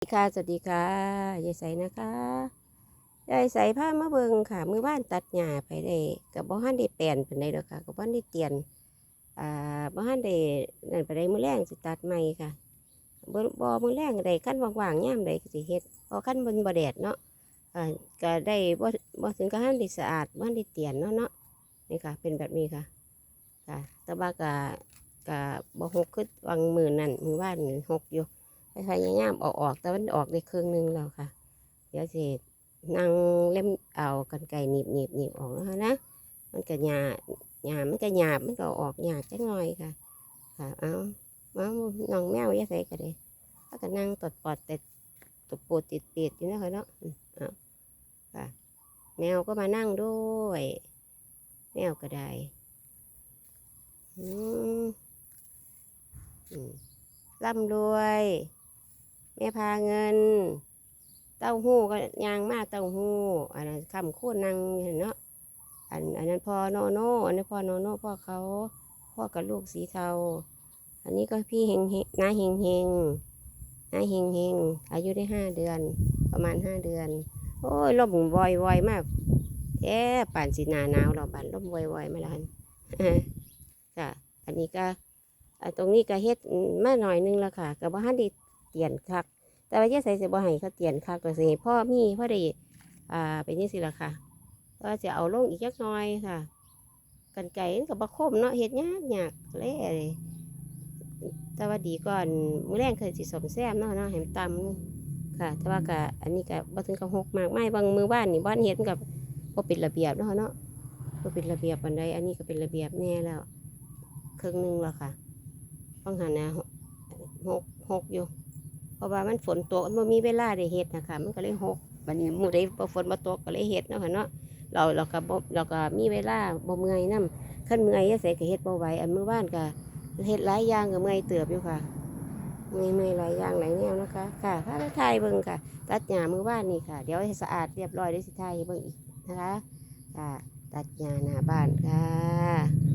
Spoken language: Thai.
สวัสดีค่ะ สวัสดีค่ะ ยายใสนะคะ ยายใสผ้ามาเบิงค่ะ มือบ้านตัดหญ้าไปได้กับบ่ฮันได้แปลนเป็นไดดอกค่ะกับบ่ฮันได้เตียน อ่าบ่ฮันได้นั่นไปได้มือแรงสิตัดใหม่ค่ะบ่บ่มือแรงได้ขั้นว่างๆยามใดก็สิเฮ็ดพอขั้นบนบ่แดดเนาะอ่าก็ได้บ่บ่ถึงกับฮันได้สะอาดบ่ฮันได้เตียนเนาะเนาะ นี่ค่ะ เป็นแบบนี้ค่ะ ค่ะ แต่ว่าก็ก็บ่หกคือวางมือนั่นมือบ้านหกอยู่ พยายามออกออกแต่มันออกได้ครึ่งหนึงแล้วค่ะ เดี๋ยวสินั่งเล่มเอากันไก่หนีบหนีบหนีบออกนะคะนะมันก็หยาหยามันก็หยาบมันก็ออกหยาบจังหน่อยค่ะ ค่ะเอามาน้องแมวอยาใส่กันเลยถ้าก็นั่งตดปอดแต่ตดปวดติดเปียดอยู่นะคะเนาะอืมเอาค่ะ แมวก็มานั่งด้วย แมวก็ได้อืมอืมร่ำรวย แม่พาเงิน เต้าหู้ก็ยางมากเต้าหู้อันนั้นคำคู่นางเนาะอันอันนั้นพ่อโนโน่อันนี้พ่อโนโน่พ่อเขาพ่อกับลูกสีเทา อันนี้ก็พี่เฮงเฮงน้าเฮงเฮงน้าเฮงเฮงอายุได้ห้าเดือน ประมาณห้าเดือน โอ้ยลมวอยวอยมากแย่ป่านสินาหนาวเราป่านลมวอยวอยมาแล้วค่ะ อันนี้ก็อ่าตรงนี้ก็เฮ็ดมาหน่อยนึงแล้วค่ะกับว่าฮันดี เตียนคัก แต่ว่าเยใส่สบ่ให้เขาเตียนคักก็สิพ่อมีพ่อได้อ่าเป็นยังสิล่ะค่ะก็จะเอาลงอีกจักหน่อยค่ะ กันไก่กับบะคมเนาะเฮ็ดยากยากเละเลยแต่ว่าดีก่อนมื้อแรงเคยสิสมแซมเนาะเนาะให้มันตำค่ะ แต่ว่าก็อันนี้ก็บ่ถึงกับหกมากไม่บางมือบ้านนี่บ้านเฮ็ดกับบ่เป็นระเบียบเนาะเนาะบ่เป็นระเบียบปานใดอันนี้ก็เป็นระเบียบแน่แล้วครึ่งหนึงแล้วค่ะบางหันนะหกหกหกอยู่ เพราะว่ามันฝนตกมันมีเวลาได้เฮ็ดนะคะ มันก็เลยหกบัดนี้มื้อใดบ่ฝนบ่ตกก็เลยเฮ็ดเนาะค่ะเนาะเราเราก็เราก็มีเวลาบ่เมื่อยนำคันเมื่อยจังไสก็เฮ็ดบ่ไหวอันมื้อวานก็เฮ็ดหลายอย่างก็เมื่อยเติบอยู่ค่ะเมื่อยเมื่อยหลายอย่างหลายแนวนะคะค่ะพาไปถ่ายเบิ่งค่ะ ตัดหญ้ามื้อวานนี่ค่ะ เดี๋ยวให้สะอาดเรียบร้อยเดี๋ยวสิถ่ายเบิ่งอีกนะคะค่ะตัดหญ้าหน้าบ้านค่ะ